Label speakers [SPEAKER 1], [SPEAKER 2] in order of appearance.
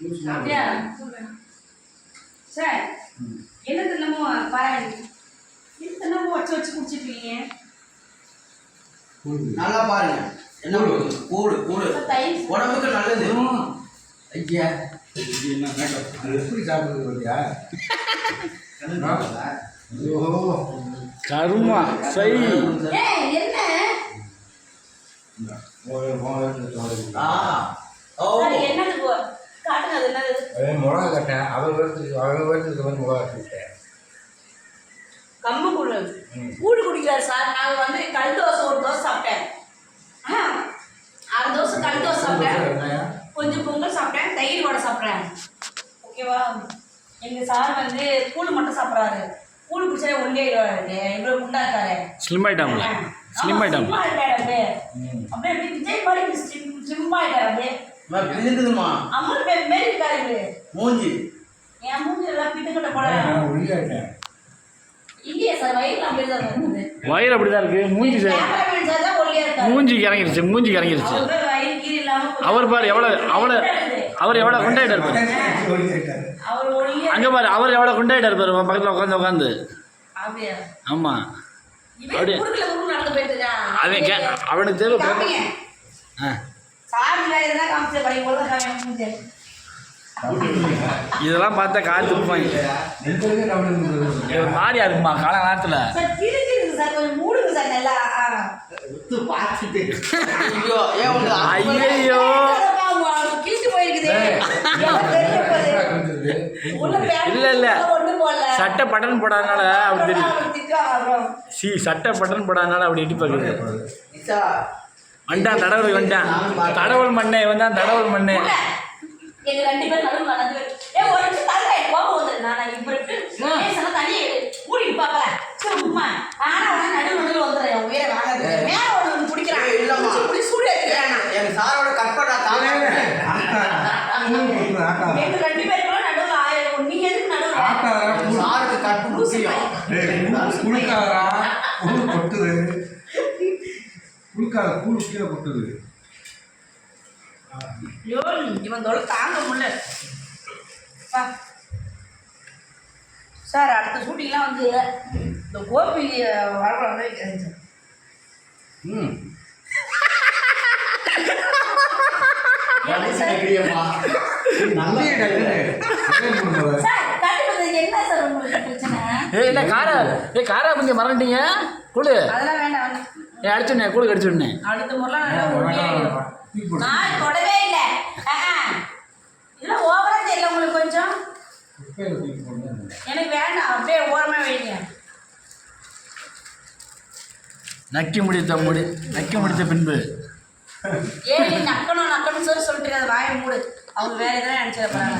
[SPEAKER 1] அப்படியா சார் என்ன தினமும் வச்சு வச்சு குடிச்சிட்டு இருக்கீங்க
[SPEAKER 2] நல்லா பாருங்க. என்ன கூடு கூடு உடம்புக்கு நல்லது.
[SPEAKER 3] ஐயா. எப்படி சாப்பிடுறது
[SPEAKER 4] கருமா சை.
[SPEAKER 1] என்ன
[SPEAKER 3] இந்த மோளை மோளைன்னு சொல்லுது.
[SPEAKER 2] ஆ ஓ
[SPEAKER 1] அது என்னது போ காட்டுங்க அது
[SPEAKER 3] மிளகா கட்டேன் அவன் வருத்துக்கு அவன் வந்து மிளகா கட்டிட்டேன்.
[SPEAKER 1] கம்ம கூழ். கூழ் குடிக்கிறார் சார். நாங்கள் வந்து கல் தோசை ஒரு தோசை சாப்பிட்டேன். ஆ, அரை தோசை கல் தோசை சாப்பிட்டேன். கொஞ்சம் பொங்கல் சாப்பிட்டேன். தயிர் வடை சாப்பிட்றேன். ஓகேவா? எங்கள் சார் வந்து கூழ் மட்டும் சாப்பிட்றாரு. கூழ் குடிச்சா ஒன்றே இவ்வளோ குண்டா இருக்காரு.
[SPEAKER 4] ஸ்லிம் ஆயிட்டாம்ல ஸ்லிம்
[SPEAKER 3] ம்.
[SPEAKER 1] அப்படியே அப்படியே விஜய் மாதிரி ஸ்லிம் ஸ்லிம் ஆயிட்டாரு அப்படியே. அம்மா இருக்காரு
[SPEAKER 2] மூஞ்சி.
[SPEAKER 1] என் மூஞ்சி எல்லாம் பிட்டுக்கிட்ட போட
[SPEAKER 3] நான் ஒல்லியாயிட்டேன்
[SPEAKER 1] இல்லையா சார் வயிறுல அப்படியே தான் இருந்தது.
[SPEAKER 4] வயிறு அப்படிதான் இருக்கு. மூஞ்சி சரி.
[SPEAKER 1] கேமராமேன் சார் தான் ஒல்லியா இருக்காரு.
[SPEAKER 4] மூஞ்சி இறங்கிருச்சு மூஞ்சி இறங்கிருச்சு.
[SPEAKER 1] அவர் பேர்
[SPEAKER 4] எவ்வளோ அவ்வளோ அவர் எவ்வளோ குண்டாயிட்டார் பாரு
[SPEAKER 3] ஒல்லியாயிட்டாரு
[SPEAKER 1] அவர் ஒல்லியா
[SPEAKER 4] அங்கே பாரு அவர் எவ்வளோ குண்டாயிட்டார் பாரு உன் பக்கத்தில் உட்காந்து உட்காந்து. ஆமாம் அப்படியே. அவனுக்கு தேவை ஆ. இதெல்லாம் பார்த்தா கால் துப்பாங்க மாதிரியா இருக்குமா கால நேரத்தில்
[SPEAKER 2] ஐயோ
[SPEAKER 4] இல்ல, இல்ல. சட்டை பட்டன் போடாதனால அப்படி
[SPEAKER 1] அப்புறம்.
[SPEAKER 4] சி சட்டை பட்டன் போடாதனால அப்படி பார்க்குது
[SPEAKER 2] நிஷா
[SPEAKER 4] வந்துட்டான் தடவுள் வந்துட்டான் தடவுள் மண்ணே வந்தான் தடவுள் மண்ணே.
[SPEAKER 2] சாருக்கு கட் முக்கியம்
[SPEAKER 3] கொட்டுது. குளிக்காத கூழ் கீழே கொட்டுது.
[SPEAKER 1] ஐயோ, இவன் தொலை தாங்க முடியல. சார் அடுத்த ஷூட்டிங்லாம் வந்து இந்த கோபி வரக்கூடாது சார்.
[SPEAKER 3] ம். முடிஞ்சது
[SPEAKER 1] சார் கட்டுப்பதுக்கு என்ன சார் உங்களுக்கு பிரச்சனை?
[SPEAKER 4] ஏய் இல்லை காரா ஏய் காரா கொஞ்சம் மறந்துட்டீங்க. கூழு
[SPEAKER 1] அதெல்லாம் வேண்டாம். வேண்டாம்
[SPEAKER 4] ஏ அடிச்சுடனே கூழு அடிச்சுடனே
[SPEAKER 1] அடுத்த
[SPEAKER 3] போடு.
[SPEAKER 1] நான் தொடவே இல்லை. இதெல்லாம் ஓவரா தெரியல உங்களுக்கு கொஞ்சம். எனக்கு வேண்டாம் அப்படியே ஓரமா வைங்க.
[SPEAKER 4] நக்கி முடித்த முடி. நக்கி முடித்த பின்பு.
[SPEAKER 1] ஏன் நக்கணும் நக்கணும் சொல்லி சொல்லிட்டு வாயை மூடு. அவங்க வேற எதாவது நினைச்சிட போறாங்க.